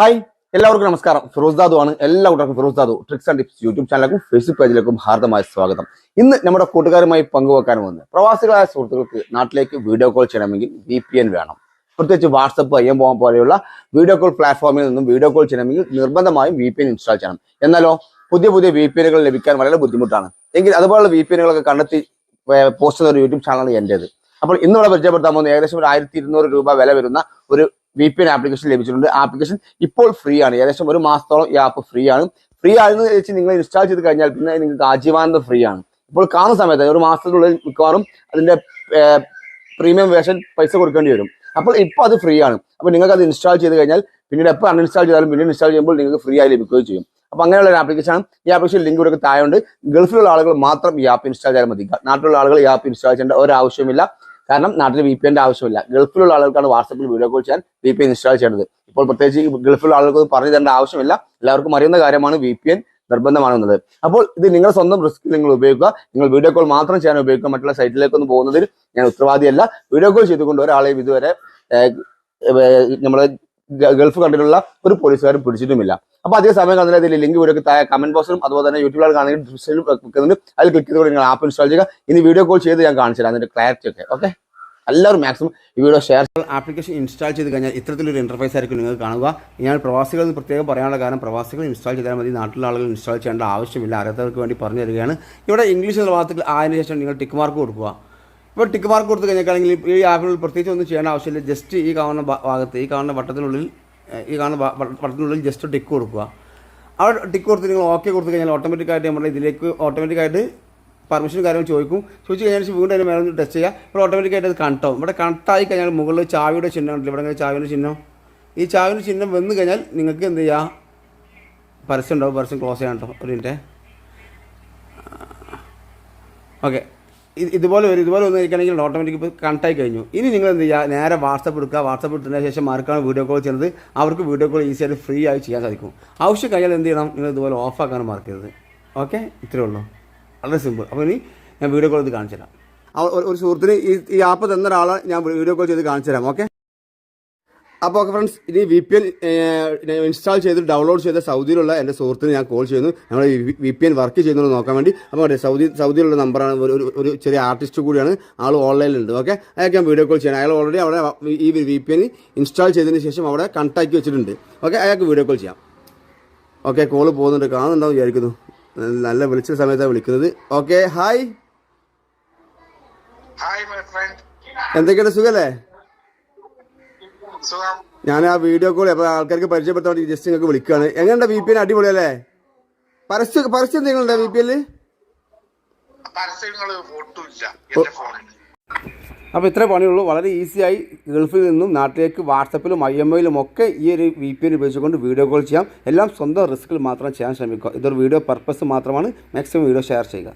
Hi എല്ലാവർക്കും നമസ്കാരം. ഫിറോസ് ദാദു ആണ്. എല്ലാ കൂട്ടർക്കും Firoz Dadu tricks and tips YouTube ചാനലിലേക്കും Facebook പേജിലേക്കും ഹാർദമായ സ്വാഗതം. ഇന്ന് നമ്മുടെ കൂട്ടുകാരുമായി പങ്കുവെക്കാൻ വന്ന് പ്രവാസികളായ സുഹൃത്തുക്കൾക്ക് നാട്ടിലേക്ക് വീഡിയോ കോൾ ചെയ്യണമെങ്കിൽ വി വേണം. പ്രത്യേകിച്ച് വാട്സപ്പ് എം പോകാൻ പോലെയുള്ള വീഡിയോ കോൾ പ്ലാറ്റ്ഫോമിൽ നിന്നും വീഡിയോ കോൾ ചെയ്യണമെങ്കിൽ നിർബന്ധമായും വി ഇൻസ്റ്റാൾ ചെയ്യണം. എന്നാലോ പുതിയ പുതിയ വി ലഭിക്കാൻ വളരെ ബുദ്ധിമുട്ടാണ്. എങ്കിൽ അതുപോലുള്ള വി കണ്ടെത്തി പോസ്റ്റ് ചെയ്യുന്ന ഒരു യൂട്യൂബ് ചാനലാണ് എന്റേത്. അപ്പോൾ ഇന്നിവിടെ പരിചയപ്പെടുത്താൻ പോകുന്ന ഏകദേശം ഒരു ആയിരത്തി ഇരുന്നൂറ് രൂപ വില വരുന്ന ഒരു വി പി എൻ ആപ്ലിക്കേഷൻ ലഭിച്ചിട്ടുണ്ട്. ആപ്ലിക്കേഷൻ ഇപ്പോൾ ഫ്രീ ആണ്. ഏകദേശം ഒരു മാസത്തോളം ഈ ആപ്പ് ഫ്രീ ആണ്. ഫ്രീ ആണെന്ന് വെച്ച് നിങ്ങൾ ഇൻസ്റ്റാൾ ചെയ്ത് കഴിഞ്ഞാൽ പിന്നെ നിങ്ങൾക്ക് ആജീവാനന്ദ ഫ്രീ ആണ്. ഇപ്പോൾ കാണുന്ന സമയത്ത് ഒരു മാസത്തിനുള്ളിൽ മിക്കവാറും അതിന്റെ പ്രീമിയം വേർഷൻ പൈസ കൊടുക്കേണ്ടി വരും. അപ്പോൾ ഇപ്പോൾ അത് ഫ്രീ ആണ്. അപ്പോൾ നിങ്ങൾക്ക് അത് ഇൻസ്റ്റാൾ ചെയ്ത് കഴിഞ്ഞാൽ പിന്നീട് എപ്പോൾ അൺഇൻസ്റ്റാൾ ചെയ്താലും പിന്നീട് ഇൻസ്റ്റാൾ ചെയ്യുമ്പോൾ നിങ്ങൾക്ക് ഫ്രീ ആയി ലഭിക്കുകയും ചെയ്യും. അപ്പോൾ അങ്ങനെയുള്ള ഒരു ആപ്ലിക്കേഷൻ ആണ്. ഈ ആപ്ലിക്കേഷൻ ലിങ്ക് ഇവിടെ ഉണ്ട് ഗൾഫിലുള്ള ആളുകൾ മാത്രം ഈ ആപ്പ് ഇൻസ്റ്റാൾ ചെയ്താൽ മതി. നാട്ടിലുള്ള ആളുകൾ ഈ ആപ്പ് ഇൻസ്റ്റാൾ ചെയ്യേണ്ട ഒരു ആവശ്യമില്ല കാരണം നാട്ടിൽ വി പി എന്റെ ആവശ്യമില്ല. ഗൾഫിലുള്ള ആളുകൾക്കാണ് വാട്സപ്പിൽ വീഡിയോ കോൾ ചെയ്യാൻ വി പി എൻ ഇൻസ്റ്റാൾ ചെയ്യേണ്ടത്. ഇപ്പോൾ പ്രത്യേകിച്ച് ഗൾഫിലുള്ള ആളുകൾക്ക് പറഞ്ഞു തരേണ്ട ആവശ്യമില്ല. എല്ലാവർക്കും അറിയുന്ന കാര്യമാണ് വി പി എൻ നിർബന്ധമാണെന്നത് അപ്പോൾ ഇത് നിങ്ങൾ സ്വന്തം റിസ്ക് നിങ്ങൾ ഉപയോഗിക്കുക. നിങ്ങൾ വീഡിയോ കോൾ മാത്രം ചെയ്യാൻ ഉപയോഗിക്കുക. മറ്റുള്ള സൈറ്റിലേക്കൊന്നും പോകുന്നതിൽ ഞാൻ ഉത്തരവാദിയല്ല. വീഡിയോ കോൾ ചെയ്തുകൊണ്ട് ഒരാളെയും ഇതുവരെ നമ്മളെ ഗൾഫ് കണ്ടിട്ടുള്ള ഒരു പോലീസുകാരും പിടിച്ചിട്ടുമില്ല. അപ്പൊ അതേ സമയം ഇതിൽ ലിങ്ക് വീഡിയോ താഴെ കമന്റ് ബോക്സിലും അതുപോലെ തന്നെ യൂട്യൂബിൽ കാണുന്ന ഡിസ്ക്രിപ്ഷനിലും വെക്കുന്നുണ്ട്. അതിൽ ക്ലിക്ക് ചെയ്തുകൊണ്ട് നിങ്ങൾ ആപ്പ് ഇൻസ്റ്റാൾ ചെയ്യുക. ഇനി വീഡിയോ കോൾ ചെയ്ത് ഞാൻ കാണിച്ചു തരാം അതിന്റെ ക്ലാരിറ്റി ഒക്കെ. ഓക്കെ എല്ലാവരും മാക്സിമം ഈ വീഡിയോ ഷെയർ ആപ്ലിക്കേഷൻ ഇൻസ്റ്റാൾ ചെയ്ത് കഴിഞ്ഞാൽ ഇത്തരത്തിലൊരു ഇന്റർഫേസ് ആയിരിക്കും നിങ്ങൾ കാണുക. ഞാൻ പ്രവാസികൾ പ്രത്യേകം പറയാനുള്ള കാരണം പ്രവാസികൾ ഇൻസ്റ്റാൾ ചെയ്താൽ മതി. നാട്ടിലുള്ള ആളുകൾ ഇൻസ്റ്റാൾ ചെയ്യേണ്ട ആവശ്യമില്ല. അറിയാത്തവർക്ക് വേണ്ടി പറഞ്ഞു തരികയാണ്. ഇവിടെ ഇംഗ്ലീഷ് എന്ന ഭാഗത്തിൽ ആയതിനു ശേഷം നിങ്ങൾ ടിക്ക് മാർക്ക് കൊടുക്കുക. ഇപ്പോൾ ടിക്ക് മാർക്ക് കൊടുത്തു കഴിഞ്ഞാൽ ഈ ആപ്പിനുള്ളിൽ പ്രത്യേകിച്ച് ഒന്നും ചെയ്യേണ്ട ആവശ്യമില്ല. ജസ്റ്റ് ഈ കാണുന്ന ഭാഗത്ത് ഈ കാണുന്ന വട്ടത്തിനുള്ളിൽ ഈ കാണുന്ന ബട്ടണിനുള്ളിൽ ജസ്റ്റ് ടിക്ക് കൊടുക്കുക. ആ ടിക്ക് കൊടുത്ത് നിങ്ങൾ ഓക്കെ കൊടുത്തു കഴിഞ്ഞാൽ ഓട്ടോമാറ്റിക്കായിട്ട് നമ്മുടെ ഇതിലേക്ക് ഓട്ടോമാറ്റിക്കായിട്ട് പെർമിഷൻ കാര്യങ്ങൾ ചോദിക്കും. ചോദിച്ചു കഴിഞ്ഞാൽ വീണ്ടും അതിന് മേലെ ഒന്ന് ടെസ്റ്റ് ചെയ്യുക. ഇപ്പോൾ ഓട്ടോമാറ്റിക്കായിട്ട് അത് കണക്ട് ആവും. ഇവിടെ കണക്ട് ആയി കഴിഞ്ഞാൽ മുകളിൽ ചാവിയുടെ ചിഹ്നം ഉണ്ടല്ലോ. ഇവിടെ ചാവിയുടെ ചിഹ്നം? ഈ ചാവിന്റെ ചിഹ്നം വന്നു കഴിഞ്ഞാൽ നിങ്ങൾക്ക് എന്ത് ചെയ്യുക പരസ്യം ഉണ്ടാവും. പരസ്യം ക്ലോസ് ചെയ്യാൻ കേട്ടോ ഒരു മിനിറ്റ് ഓക്കെ ഇതുപോലെ വരും ഇതുപോലെ ഒന്ന് ഇരിക്കണമെങ്കിൽ ഓട്ടോമാറ്റിക് ഇപ്പോൾ കണക്ട് ആയി കഴിഞ്ഞു. ഇനി നിങ്ങൾ എന്ത് ചെയ്യുക നേരെ വാട്സപ്പ് എടുക്കുക. വാട്സപ്പ് എടുത്തതിന് ശേഷം ആർക്കാണ് വീഡിയോ കോൾ ചെയ്യുന്നത്? അവർക്ക് വീഡിയോ കോൾ ഈസി ആയിട്ട് ഫ്രീ ആയി ചെയ്യാൻ സാധിക്കും. ആവശ്യം കഴിഞ്ഞാൽ എന്ത് ചെയ്യണം? നിങ്ങൾ ഇതുപോലെ ഓഫ് മാർക്ക് മറക്കരുത് ഓക്കെ ഇത്രയേ ഉള്ളൂ. വളരെ സിമ്പിൾ അപ്പോൾ ഇനി ഞാൻ വീഡിയോ കോൾ ചെയ്ത് കാണിച്ചു തരാം ഒരു- ഒരു സുഹൃത്തിന് ഈ ഈ ആപ്പ് തന്ന ഒരാളെ ഞാൻ വീഡിയോ കോൾ ചെയ്ത് കാണിച്ചു തരാം ഓക്കെ അപ്പോൾ ഓക്കെ ഫ്രണ്ട്സ് ഇനി വി പി എൻ ഇൻസ്റ്റാൾ ചെയ്ത് ഡൗൺലോഡ് ചെയ്ത സൗദിയിലുള്ള എന്റെ സുഹൃത്തിന് ഞാൻ കോൾ ചെയ്യുന്നു. നമ്മൾ വി പി എൻ വർക്ക് ചെയ്യുന്നത് നോക്കാൻ വേണ്ടി. അപ്പോൾ അതെ സൗദി സൗദിയിലുള്ള നമ്പറാണ് ഒരു ഒരു- ചെറിയ ആർട്ടിസ്റ്റ് കൂടിയാണ്. ആൾ ഓൺലൈനിലുണ്ട് ഓക്കെ അയാൾക്ക് ഞാൻ വീഡിയോ കോൾ ചെയ്യണം അയാൾ ഓൾറെഡി അവിടെ ഈ വി പി എൻ ഇൻസ്റ്റാൾ ചെയ്തതിന് ശേഷം അവിടെ കണ്ടാക്ട് വെച്ചിട്ടുണ്ട്. ഓക്കെ അയാൾക്ക് വീഡിയോ കോൾ ചെയ്യാം. ഓക്കെ കോൾ പോകുന്നുണ്ട്. കാണുന്നുണ്ടാവും വിചാരിക്കുന്നു. നല്ല വിളിച്ച സമയത്താണ് വിളിക്കുന്നത്. ഓക്കെ ഹായ് എന്തൊക്കെയാണ് സുഖല്ലേ? സുഖം ഞാൻ ആ വീഡിയോ കോൾ അപ്പോൾ ആൾക്കാർക്ക് പരിചയപ്പെടുത്താൻ വേണ്ടി ജസ്റ്റ് നിങ്ങൾക്ക് വിളിക്കുകയാണ്. എങ്ങനെയുണ്ട് വി പി എൻ അടിപൊളിയല്ലേ? പരസ്യം പരസ്യം എന്തെങ്കിലും വി പി എല്ലിൽ അപ്പോൾ ഇത്രേ പണിയുള്ളൂ. വളരെ ഈസിയായി ഗൾഫിൽ നിന്നും നാട്ടിലേക്ക് വാട്സപ്പിലും ഐ എം ഐയിലും ഒക്കെ ഈ ഒരു വി പി എൻ ഉപയോഗിച്ചുകൊണ്ട് വീഡിയോ കോൾ ചെയ്യാം. എല്ലാം സ്വന്തം റിസ്കിൽ മാത്രം ചെയ്യാൻ ശ്രമിക്കുക. ഇതൊരു വീഡിയോ പർപ്പസ് മാത്രമാണ്. മാക്സിമം വീഡിയോ ഷെയർ ചെയ്യുക.